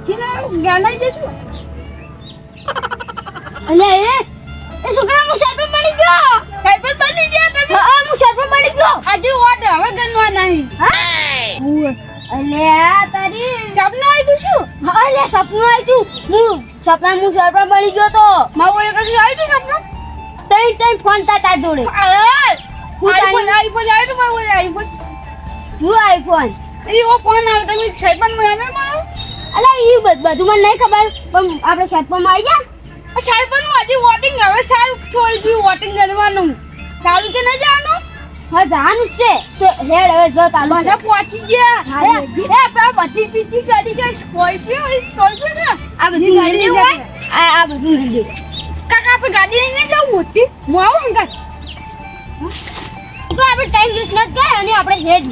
પાછી ના જ્ઞાન આવી જશું અલે એ એ છોકરા સાહેબ બની ગયો? સાહેબ બની ગયા તમે? હા સાહેબ બની ગયો. આજે વોટ હવે ગણવા નહીં. હા? અલે આ તારી સપનું આવ્યું શું? હા અલે સપનું આવ્યું હું સપના સપના બની ગયો તો. મારો એક જ આવ્યું સપનું? તઈ તઈ ફોન તા તા જોડે. આઈફોન આઈફોન આવ્યું મારો આઈફોન હું આઈફોન એ ઓ ફોન આવે તમે છેપનમાં આવે મારો. અલે એ બધું મને નહીં ખબર પણ આપણે છેપન આવી ગયા. છેપનમાં હજી વોટિંગ હવે સારું છોલ બી વોટિંગ કરવાનું. સારું કે ન જવાનું? હા જાનું જ છે. તો હેડ હવે જો તાલુ મને પહોંચી ગયા. હે હે આપણા પછી પીતી કરી છે સ્કોર્પિયો સ્કોર્પિયો ને આ બધી ગાડી હોય? આ આ બધું ગાડી કાકા આપણે ગાડી લઈને જાવ મોટી? હું આવું અંકલ? તો આપણે ટાઈમ વેસ્ટ ન કરે અને આપણે હેડ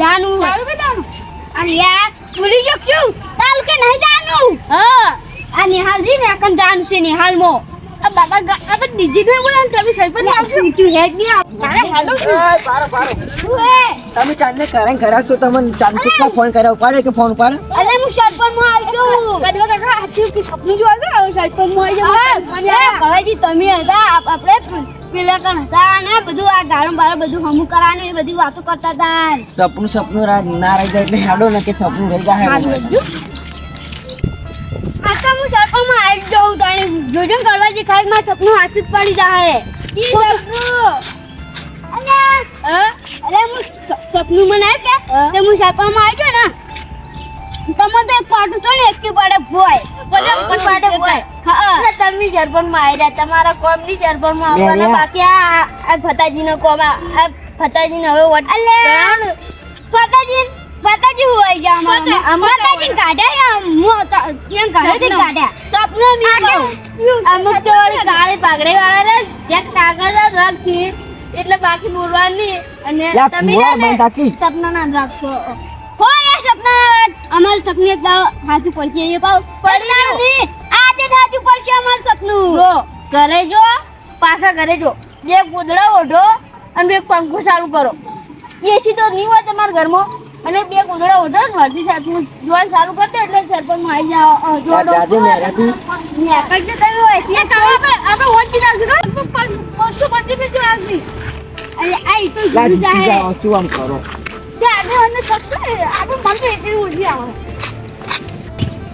જાનું સારું કે જાનું અને યાર ભૂલી ગયો ક્યું? તાલું કે નહીં જાનું? હા. આ નિહાલ જી ને કન જાનું છે નિહાલમાં. આ બાબા આપણે ડીજી ને બોલાવ તમે સરપંચ આવશો. તું હેડ નહીં આવ. તારે હેલો શું? પારો, પારો. તમે ચાંદને કરે ઘરા છો તમને ચાંદ ફોન કર્યો? ઉપાડે કે ફોન ઉપાડે? સરપંચમાં આવી ગયો કદવા કાકા આથી કે સપનું જો આવ્યો સરપંચમાં આવી ગયો. કળવાજી તમે હતા આપણે પેલા કણ હતા ને બધું આ ગાળો બાળો બધું હમું કરાને એ બધી વાતો કરતા હતા. સપનું સપનું રા- ના રહી જાય એટલે હેડો ને કે સપનું રહી જાય હારું બધું આકા હું સરપંચમાં આવી જાઉં તાણે જોજો ને કળવાજી ખાઈ માં સપનું હાથ જ પડી જાય ઈ સપનું. અને અરે હું સપનું મને કે? તે હું સરપંચમાં આવી ગયો ને તમે તો એક પાટું ને એક પાડે ભોય. એક પાડે ભોય. હા તમે સરપંચમાં આવી રહ્યા તમારા કોમની સરપંચમાં આવવાના. બાકી આ આ ફતાજી નો કોમ આ ફતાજી નો હવે વટ અલે. ફતાજી ફતાજી હોય ગયા અમારા ફતાજી કાઢ્યા હું ત્યાં કાઢ્યા કાઢ્યા સપનું મી અમુક તો વાળી કાળી પાઘડી વાળા રે એક કાગળ રાખી એટલે બાકી બોલવાની અને તમે સપના ના રાખી. હોય સપના અમાર સપને એક સાચું પડશે એ પાવ પડનાર આજે સાચું પડશે અમાર સપનું. જો ઘરે જો પાછા ઘરે જો. બે ગોદડા ઓઢો અને બે પંખો સારું કરો. એસી તો નહીં હોય તમારા ઘરમાં. અને બે ગોદડા ઓઢો ને વર્ધી સાથે જોવાનું સારું કરતો એટલે સરપંચમાં આવી જાઓ. જોડો. તમે તે આપણે બીજું અરે આ તો લા, જાહે. શું આમ કરો? કે આજે મને આપણે મને એટલી ઉઠી આવે.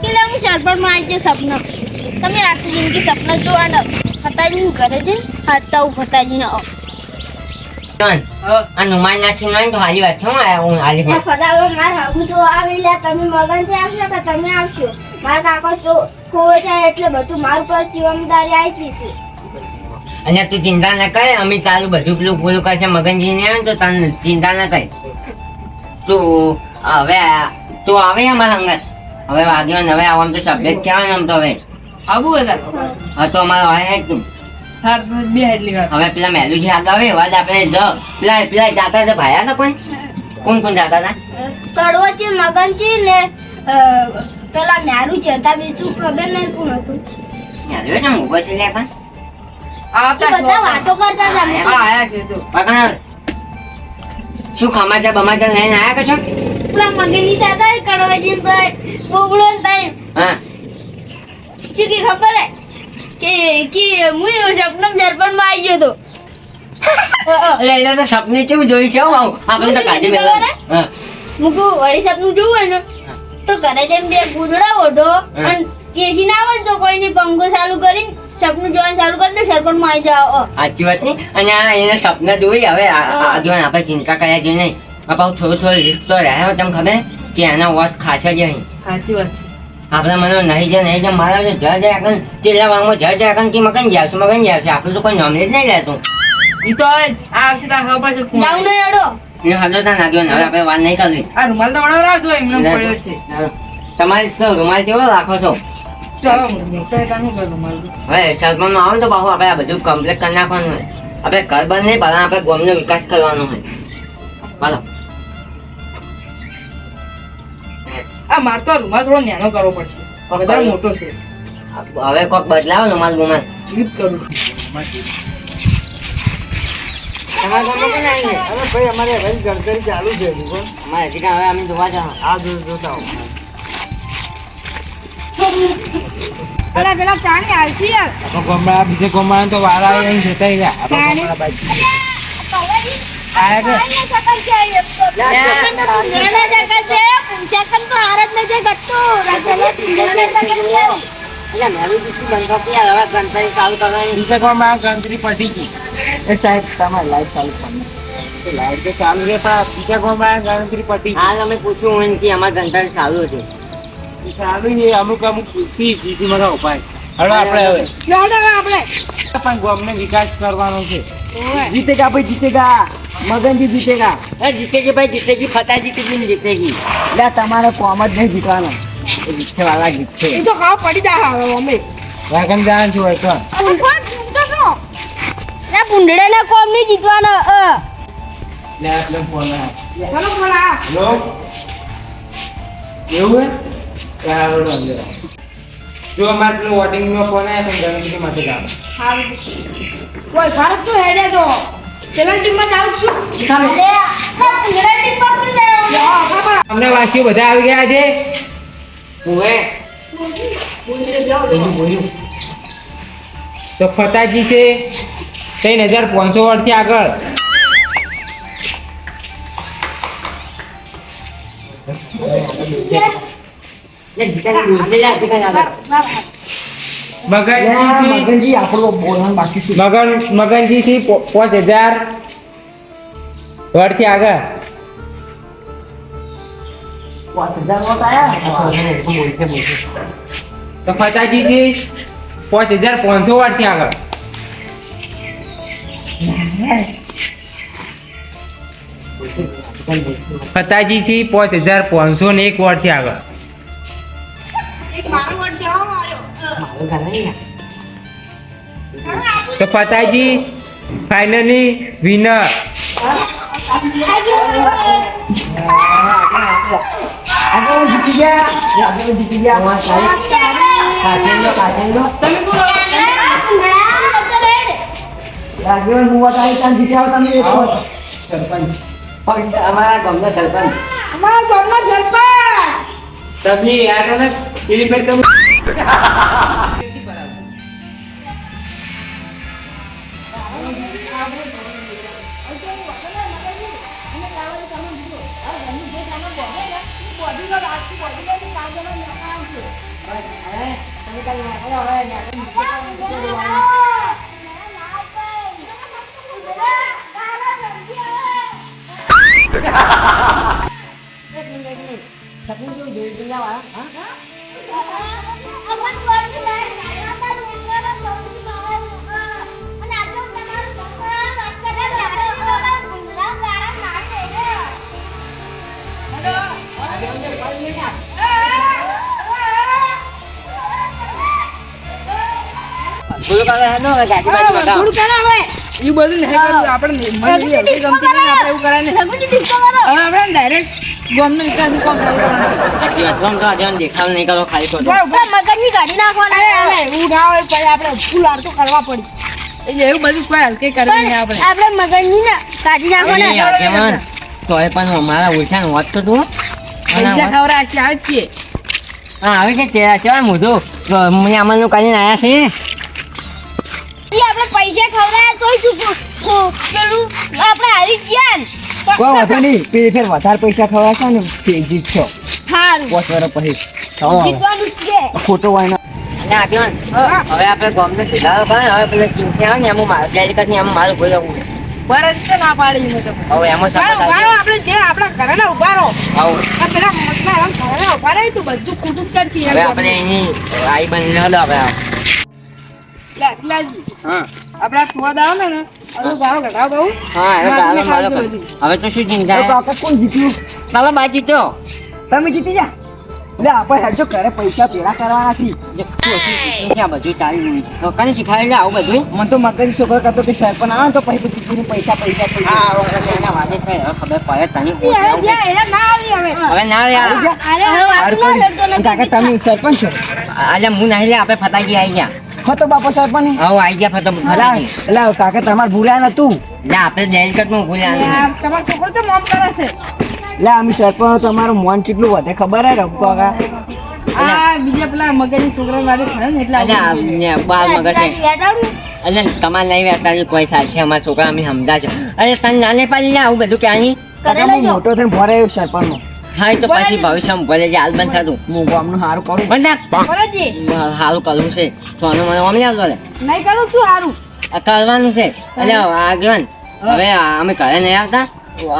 કે હું સરપંચમાં આવી ગયો સપના. તમે આખી જિંદગી સપના જોવાના. ફતાજી હું કરે છે હતા હું ના આ નુમાન નો તો વાત છે હું આ- હું હારી વાત. ફદાવો માર હાગુ જો આવી લે તમે મગન આવશો કે તમે આવશો. મારા કાકો જો ખોવે એટલે બધું માર પર જવાબદારી આવી છે અને તું ચિંતા ન કરે અમે ચાલુ બધું પેલું પૂરું કરશે. મગનજી ને આવે ને તો તને ચિંતા ન કરે. તું હવે આ- તું આવે અમારા અંગત હવે વાગ્યો ને હવે આવવાનું તો સબ્જેક્ટ કહેવાય આમ તો હવે. આવું બધા હા તો અમારો હોય હે તું. હવે પેલા મેલુજી આગળ આવે એવા જ આપણે જ પેલા પેલા જાતા હતા ભાયા હતા કોઈ? કોણ કોણ જાતા હતા? કડવચી મગનજી ને પેલા નારું છે હતા બીજું ખબર નહીં કોણ હતું. મેલું છે મૂકો છે લે પણ. આવતા બધા વાતો કરતા હતા. આયા કીધું. પણ શું ખમાચા બમાચા લઈને આયા કશો પેલા મગનજી હતા કડવચી ભાઈ. બોબડો ને તાઈ હા. શું કે ખબર હે? કે કે હું સપનમ દર્પણમાં આવી ગયો તો એટલે એને તો સપને કેવું જોઈ છે હો આપણે તો કાઢી મેળવા હે? મુકુ વળી સપનું જોવું હોય ને તો ઘરે જેમ બે ગુદડા ઓઢો. અને એસી ના હોય ને તો કોઈની પંખો ચાલુ કરીને સપનું જોવાનું ચાલુ કરી દે સરપંચમાં આવી. જાઓ સાચી વાત નહીં અને આ એને સપના જોઈ હવે આ- આપણે ચિંતા કર્યા જેવું નહીં. આપણે થોડું થોડું રિસ્ક તો રહ્યા તમે ખબર? કે એના વોચ ખાસા જ અહીં. સાચી વાત આપણે મને નહીં જાય નહીં જાય મારા જય જય આગળ ચેલા વાંગમાં જય જય આગળ કે મગન જ આવશે મગન જ આવશે આપણે તો કોઈ નોમલેજ નહીં રહેતું. એ તો આવશે તાર ખબર છે કોણ. જાઉં નહીં અડો એ હજુ ત્યાં ના ગયો હવે આપણે વાત નહીં કરવી. આ રૂમાલ તો વડાવરાવજો એમનો પડ્યો છે. તમારે તો રૂમાલ કેવો રાખો છો? તો હવે રૂમાલ આવે ને તો બાહુ આપણે આ બધું કમ્પ્લીટ કરી નાખવાનું હોય. આપણે ઘર બંધ નહીં પહેલાં આપણે ગામનો વિકાસ કરવાનો હોય. બોલો આ માર તો રૂમાલ થોડો નાનો કરવો પડશે. વધારે મોટો છે. હવે કોક બદલાવો ને માલ ગુમાલ જ કરું ભાઈ અમારે ગણતરી ચાલુ છે અમારે હજી કાંઈ હવે અમે જોવા જાઓ આ જોતા. પેલા પેલા પ્રાણી આવશે યાર તો ગોમડા બીજે ગોમડા તો વાળા આવીને જતા રહ્યા આપણે ગોમડા બાજુ. આયા કે? એટલે મેં બી શું બંધ કરી યાર, હવે ગણતરી ચાલુ કરવાની બીજે ગોમડા ગણતરી પતી ગઈ એ સાહેબ તમારે લાઈટ ચાલુ કરી લાઈટ તો ચાલુ રહે પણ બીજા ગોમડા ગણતરી પતી ગઈ હાલ અમે પૂછ્યું હોય કે અમારે ગણતરી ચાલુ હતી ચાલુ અમુક અમુક પૂછી બીજી ઉપાય હવે આપણે હવે. પણ ગોમને વિકાસ કરવાનો છે. જીતેગા ભાઈ જીતેગા. મગનજી જીતેગા. એ જીતેગી ભાઈ જીતેગી ફતાજી કેટલી જીતેગી? એટલે તમારે કોમ જ નહીં જીતવાનો. જીતશે વાળા જીતશે એ તો ખાવ પડી જાય હવે મમ્મી વાગન જાણ છું હોય તો. ભૂંડડે ના કોમ નહીં જીતવાનો અ. લે ફોન આ. ચાલો એવું હે? ચાલો લો જો અમારે પેલું વોટિંગનો ફોન આવ્યો તો ગણતરી માટે જાવ કોઈ ભારત તો હેડે તો. પેલા ટીમમાં જાઉં છું. અમને વાસીઓ બધા આવી ગયા છે. બોલ્યું. તો ફતાજી છે ત્રણ હજાર પાંચસો વર્ષથી આગળ. એ જીતેગી બોલશે યાર, જીતેગી આગળ. મગનજી છે મગનજી આપણો બોલવાનું બાકી છે મગન મગનજી છે પો- પાંચ હજાર વર્ષથી આગળ પાંચ હજાર વોટ આયા બોલશે, બોલશે. તો ફતાજી છે પાંચ હજાર પાંચસો વર્ષથી આગળ ફતાજી છે પાંચ હજાર પાંચસો ને એક વર્ષથી આગળ તો ફતાજી ફાઇનલી વિનર આગળ જીતી ગયા આગળ જીતી ગયા કાઢેલો, કાઢેલો. તમે કોણ આગળ હું વોટ આવી ત્યાં જીત્યા તમે. સરપંચ પણ અમારા ગામના સરપંચ અમારા ગામના સરપંચ તમે યાર ને પેલી ફેર તમે đây là cái đầu đây nhà cái gì cái con cái đầu Thật vui vui gì cho nhau ạ? Hả? Ông bánh quên cái đây બોલો હેનો, હવે ગાડી બાજુ બતાવો. થોડું કરો હવે. ઈ બધું નહીં કરવું આપણે મને ગમતી નહીં, આપણે એવું કરાય કરો. હવે આપણે ડાયરેક્ટ કામ કરવાનું. તો દેખાવ નહીં કરો ખાલી હવે. હોય પછી આપણે ફૂલ કરવા પડી. એટલે એવું બધું કોઈ હલકે કરવી નહીં આપણે. આપણે મગજની ને કાઢી એ નાખવાના આગેવાન, તોય પણ અમારા ઓછાનું વાત તો તું. પૈસા ખવડાવ્યા છે, આવે છે. છીએ હા આવે છે મોઢું તો મને કરીને આવ્યા છે પૈસા ખવડાયા તોય શું પેલું આપણે હારી ગયા ને. કોઈ વાંધો નહીં. પેલી ફેર વધારે પૈસા ખવડાશે ને તે જીતશો સારું પાંચ વર્ષ પછી. જીતવાનું છે. ખોટો હોય ને. અને હવે આપણે ગામને સુધારો કરે હવે પેલા ચીંથી આવે ને એમાં મારું ડેડિકેટ ને એમાં મારું બોલાવવું બરસ તો ના પાડી મેં હવે એમાં રહો, આપણે જે આપણા ઘરેના ઊભા રહો. આ પેલા મતલબ આમ ઘરેના ઊભા તો બધું કુટુંબ કરશે હવે આપણે એની આઈ બની હવે લે, લે હા. આપણા થોડા દાવ ને ને હવે ગાળો ઘટાડો બહુ. હા હવે તો શું ચિંતા? તો કાકા કોણ જીત્યું? મારો બા જીત્યો. તમે જીતી જા એટલે આપણે હેડજો ઘરે પૈસા પેલા કરવાના છે શીખ્યું બધું તારી કોને શીખવાડે આવું બધું? મને તો મગજ છોકરો કરતો કે સરપંચ આવે તો પછી તું પૈસા પૈસા પૈસા. હા હવે એના વાદે છે હવે ખબર પડે તને હવે ના આવી હવે. હવે ના આવે યાર સારું કર્યું. કાકા તમે સરપંચ છો. આજે હું નહીં લે આપણે ફટાકી આવી ગયા ફતો બાપો સરપંચ આવો આવી ગયા ફતો અલા કાકા તમારે ભૂલ્યા નતું ના આપણે ડેલિકેટમાં ભૂલ્યા તમારો છોકરો તો મોમ કરે છે? લે અમે સરપંચ તમારું મન કેટલું વધે ખબર હે રમતો કા આ બીજા પેલા મગજની છોકરા વાળે ખરે ને એટલે અલ્યા આવું બાર મગજ છે. અને તમારે નહીં વેચાતી કોઈ સાલ છે અમારા છોકરા અમે સમજા છે અરે તને નાને પાડી લે આવું બધું ક્યાંની નહીં હું મોટો થઈને ભરાયો સરપંચ નો હા એ તો પછી ભવિષ્યમાં ભલે જે હાલ બંધ થતું. હું ગામનું સારું કરું. પણ ભરતજી, સારું કરવું છે. સોનું મને ઓમ આવતો લે નહીં કરું છું સારું આ કરવાનું છે. અને આગેવાન હવે અમે ઘરે નહીં આવતા.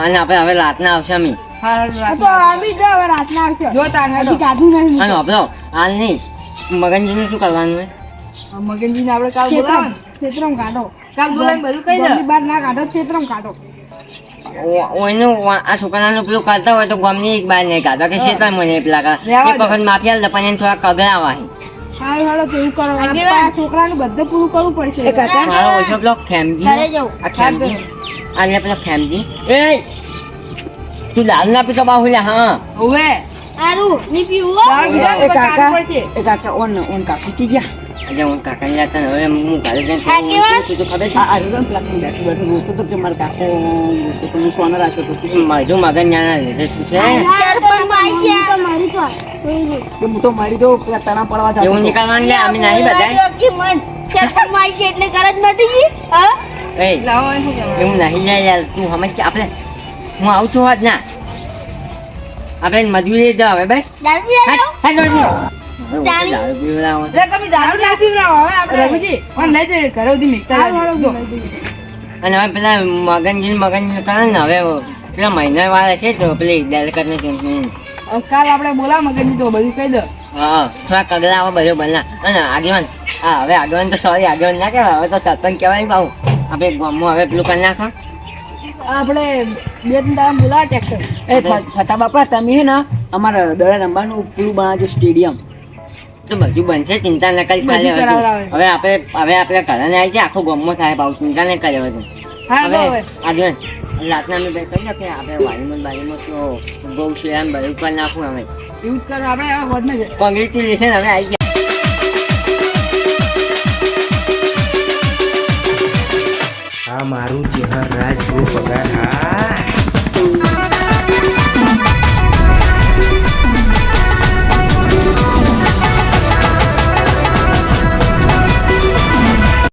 અને આપણે હવે રાતના આવશે અમે. મગનજી આવી જ હવે રાતના આવશે. જો તાર હજી કાઢું નહીં. અને આપણો હાલ નહીં. મગનજીને શું કરવાનું મગનજી ને આપડે કાલ બોલાવો ક્ષેત્રમ કાઢો. કાલ બોલાવી બધું કઈ દે. બાર ના કાઢો ક્ષેત્રમ કાઢો. ઓ- આ છોકરાનું પેલું કરતા હોય તો ગમની એક બાર નહીં કાઢો કે શેતા મને પેલા કા એક વખત માફી આલ પણ એને થોડા કગડાવા. હાલો કેવું છોકરાનું બધું પૂરું કરવું પડશે. મારો ઓછો પેલો ખેમજી આ ખેમજી આને પેલો ખેમજી એ તું દારૂ ના પીતો બાહુ લે હા. હવે. સારું ની પીવું દાળ બીજા એ ઉપર કાકા કાઢવું પડશે. એ કાકા ઓન ઓન કાકી ચી ગયા આજે હું કાકા ને ને હવે હું ઘરે જઈને? શું શું ખબર છે આ આ રહ્યો ને પેલા બેઠું બેઠું રોતો તો કે મારા કાકો રોતો તો હું સોનો રાખ્યો તો તું? મજુ મગન નાના લીધે શું છે મારી તો હું તો મારી તો પેલા તણા પડવા જતો એવું. નીકળવાનું લે અમે નહીં બધા એટલે ગરજ મટી ગઈ હા? એવું નહીં યાર તું સમજ કે આપણે હું આવું છું આજ ના આપણે મજૂરી જ હવે બસ હા, અને હવે પેલા મગનજી મગનજી કરે ને હવે પેલા મહિના વાળા છે તો પેલી દલકર ને કાલ આપણે બોલા મગનજી તો બધું કહી દો. હા થોડા કગલા આવા બધું બના અને આગેવાન. હા હવે આગેવાન તો સોરી આગેવાન ના કહેવાય હવે તો સરપંચ કહેવાય બાબુ આપણે ગામમાં હવે પેલું કરી નાખો. આપણે બે ત્રણ દાડા બોલાવા ટ્રેક્ટર. એ ફતા બાપા તમે ને અમારા દડા રમવાનું પૂરું બનાવજો સ્ટેડિયમ. તો બધું બનશે ચિંતા ન કરીશ ખાલી હવે આપણે હવે આપણે ઘરે ને આવી ગયા આખો ગમો થાય ભાવ ચિંતા નહીં કરે હવે આજે હવે રાતના અમે બે કહી કે આપણે વાડીમાં બારીમાં તો બહુ છે એમ બધું કરી નાખું હવે યુઝ જ કરો આપણે હવે કોંગ્રેચ્યુલેશન હવે આવી ગયા. આ મારું ચહેર રાજ પગાર. આ